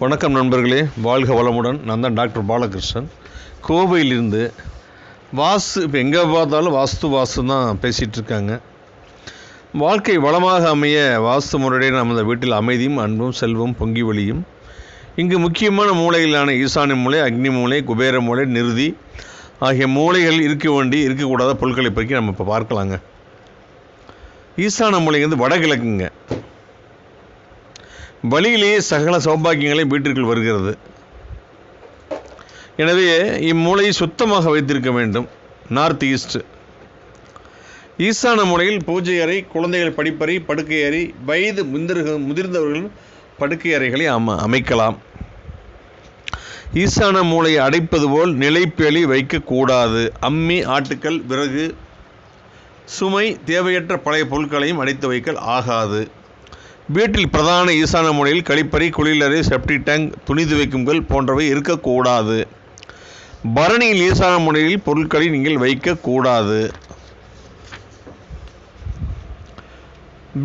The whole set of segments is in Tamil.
வணக்கம் நண்பர்களே. வாழ்க வளமுடன். நான் தான் டாக்டர் பாலகிருஷ்ணன். கோவையிலிருந்து வாஸ்து இப்போ எங்கே பார்த்தாலும் வாஸ்து வாஸ்து தான் பேசிகிட்டு இருக்காங்க. வாழ்க்கை வளமாக அமைய வாஸ்து முறையிலே நமது வீட்டில் அமைதியும் அன்பும் செல்வம் பொங்கி வழியும். இங்கு முக்கியமான மூளைகளான ஈசானிய மூலை அக்னி மூலை குபேர மூலை நிறுதி ஆகிய மூலைகள் இருக்க வேண்டி இருக்கக்கூடாத பொருட்களை பற்றி நம்ம இப்போ பார்க்கலாங்க. ஈசான மூலை வந்து வடகிழக்குங்க. வழியிலேயே சகல சௌபாக்கியங்களை வீட்டிற்குள் வருகிறது. எனவே இம்மூலையை சுத்தமாக வைத்திருக்க வேண்டும். நார்த் ஈஸ்ட் ஈசான மூலையில் பூஜை அறை குழந்தைகள் படிப்பறை படுக்கை அறை வயது முந்திர முதிர்ந்தவர்கள் படுக்கை அறைகளை அம அமைக்கலாம். ஈசான மூலையை அடைப்பது போல் நிலைப்பேலி வைக்கக்கூடாது. அம்மி ஆட்டுக்கல் விறகு சுமை தேவையற்ற பழைய பொருட்களையும் அடைத்து வைக்கல் ஆகாது. வீட்டில் பிரதான ஈசான முனையில் கழிப்பறை குளியலறை செப்டிக் டேங்க் துணி துவைக்கும்கள் போன்றவை இருக்கக்கூடாது. பரணியில் ஈசான முனையில் பொருட்களை நீங்கள் வைக்கக்கூடாது.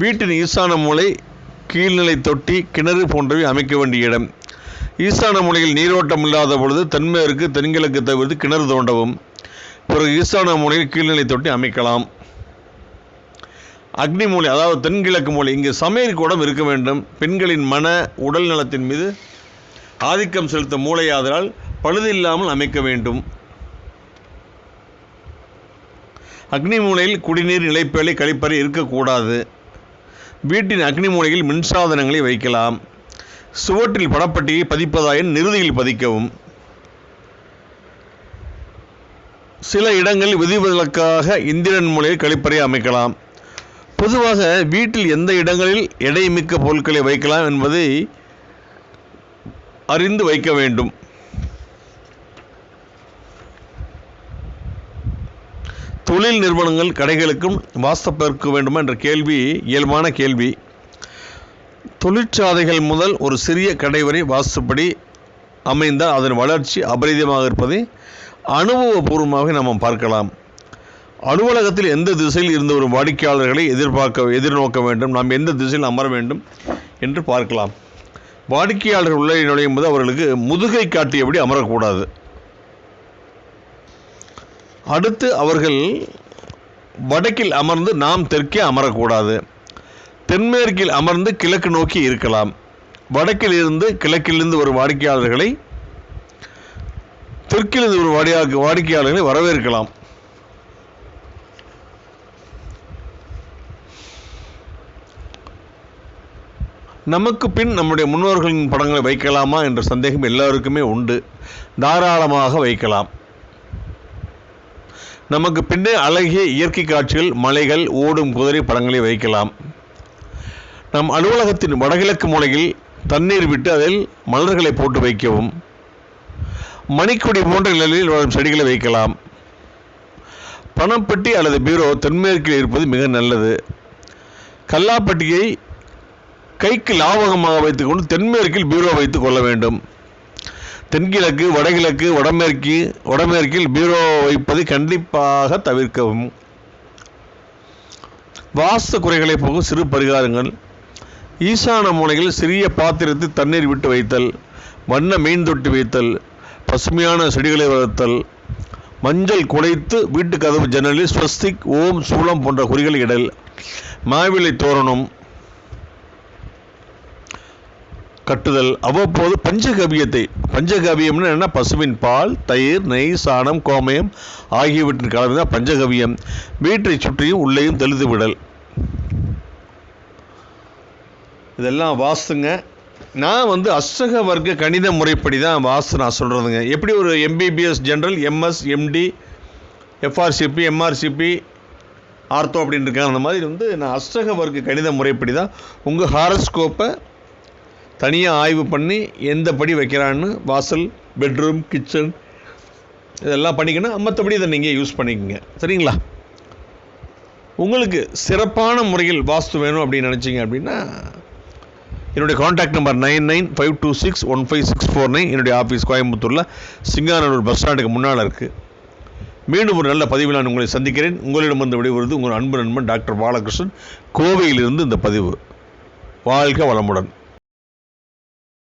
வீட்டின் ஈசான மூலை கீழ்நிலை தொட்டி கிணறு போன்றவை அமைக்க வேண்டிய இடம். ஈசான மூலையில் நீரோட்டம் இல்லாத பொழுது தென்மேற்கு தென்கிழக்கு தவிர்த்து கிணறு தோண்டவும். பிறகு ஈசான மூலையில் கீழ்நிலை தொட்டி அமைக்கலாம். அக்னி மூலை அதாவது தென்கிழக்கு மூலை. இங்கு சமையல் கூடம் இருக்க வேண்டும். பெண்களின் மன உடல் நலத்தின் மீது ஆதிக்கம் செலுத்தும் மூளையாதலால் பழுது இல்லாமல் அமைக்க வேண்டும். அக்னி மூலையில் குடிநீர் நிலைப்பேலை கழிப்பறை இருக்கக்கூடாது. வீட்டின் அக்னி மூலையில் மின்சாதனங்களை வைக்கலாம். சுவற்றில் படப்பட்டியை பதிப்பதாயின் நிறுதியில் பதிக்கவும். சில இடங்களில் விதிவிலக்காக இந்திரன் மூலையில் கழிப்பறை அமைக்கலாம். பொதுவாக வீட்டில் எந்த இடங்களில் எடை மிக்க பொருட்களை வைக்கலாம் என்பதை அறிந்து வைக்க வேண்டும். தொழில் நிறுவனங்கள் கடைகளுக்கும் வாஸ்தப்பெருக்க வேண்டுமா என்ற கேள்வி இயல்பான கேள்வி. தொழிற்சாலைகள் முதல் ஒரு சிறிய கடை வரை வாஸ்துப்படி அமைந்தால் அதன் வளர்ச்சி அபரிதமாக இருப்பதை அனுபவபூர்வமாக நாம் பார்க்கலாம். அலுவலகத்தில் எந்த திசையில் இருந்து வரும் வாடிக்கையாளர்களை எதிர்பார்க்க எதிர்நோக்க வேண்டும்? நாம் எந்த திசையில் அமர வேண்டும் என்று பார்க்கலாம். வாடிக்கையாளர்கள் உள்ளே நுழையும் போது அவர்களுக்கு முதுகை காட்டியபடி அமரக்கூடாது. அடுத்து அவர்கள் வடக்கில் அமர்ந்து நாம் தெற்கே அமரக்கூடாது. தென்மேற்கில் அமர்ந்து கிழக்கு நோக்கி இருக்கலாம். வடக்கில் இருந்து கிழக்கிலிருந்து வரும் வாடிக்கையாளர்களை தெற்கிலிருந்து ஒரு வாடியா வாடிக்கையாளர்களை வரவேற்கலாம். நமக்கு பின் நம்முடைய முன்னோர்களின் படங்களை வைக்கலாமா என்ற சந்தேகம் எல்லாருக்குமே உண்டு. தாராளமாக வைக்கலாம். நமக்கு பின்னே அழகிய இயற்கை காட்சிகள் மலைகள் ஓடும் குதிரை படங்களை வைக்கலாம். நம் அலுவலகத்தின் வடகிழக்கு மூலையில் தண்ணீர் விட்டு அதில் மலர்களை போட்டு வைக்கவும். மணிக்கொடி போன்ற நிலையில் வரும் செடிகளை வைக்கலாம். பணப்பட்டி அல்லது பீரோ தென்மேற்கில் இருப்பது மிக நல்லது. கல்லாப்பட்டியை கைக்கு லாபகமாக வைத்துக்கொண்டு தென்மேற்கில் பீரோ வைத்துக் கொள்ள வேண்டும். தென்கிழக்கு வடகிழக்கு வடமேற்கு வடமேற்கில் பீரோ வைப்பதை கண்டிப்பாக தவிர்க்கவும். வாஸ்து குறைகளை போகும் சிறு பரிகாரங்கள். ஈசான மூலையில் சிறிய பாத்திரத்தில் தண்ணீர் விட்டு வைத்தல் வண்ண மீன் தொட்டி வைத்தல் பசுமையான செடிகளை வளர்த்தல் மஞ்சள் குடைத்து வீட்டு கதவு ஜன்னலில் ஸ்வஸ்திக் ஓம் சூளம் போன்ற குறிகள் இடல் மாவிலை தோரணம் கட்டுதல் அவ்வப்போது பஞ்சகவியத்தை பஞ்சகவியம்னு என்ன பசுவின் பால் தயிர் நெய் சாணம் கோமயம் ஆகியவற்றின் கலந்து தான் பஞ்சகவியம். வீட்டை சுற்றியும் உள்ளேயும் தெளித்து விடல். இதெல்லாம் வாஸ்துங்க நான் வந்து அஷ்டக வர்க்க கணித முறைப்படி தான் வாஸ்து நான் சொல்கிறதுங்க எப்படி ஒரு MBBS general MS MD FRCP MRCP ortho அப்படின்னு இருக்காங்க. அந்த மாதிரி வந்து நான் அஷ்டக வர்க்க கணித முறைப்படி தான் உங்கள் ஹாரஸ்கோப்பை தனியாக ஆய்வு பண்ணி எந்த படி வைக்கிறான்னு வாசல் பெட்ரூம் கிச்சன் இதெல்லாம் பண்ணிக்கணும் மற்றபடி இதை நீங்கள் யூஸ் பண்ணிக்கோங்க. சரிங்களா? உங்களுக்கு சிறப்பான முறையில் வாஸ்து வேணும் அப்படின்னு நினச்சிங்க அப்படின்னா என்னுடைய contact number nine nine five two six one five six four nine என்னுடைய ஆஃபீஸ் கோயம்புத்தூரில் சிங்காநல்லூர் பஸ் ஸ்டாண்டுக்கு முன்னால் இருக்குது மீண்டும் ஒரு நல்ல பதிவில் நான் உங்களை சந்திக்கிறேன். உங்களிடமிருந்து விடைபெறுவது உங்கள் அன்பு நண்பன் டாக்டர் பாலகிருஷ்ணன் கோவையிலிருந்து இந்த பதிவு. வாழ்க வளமுடன்.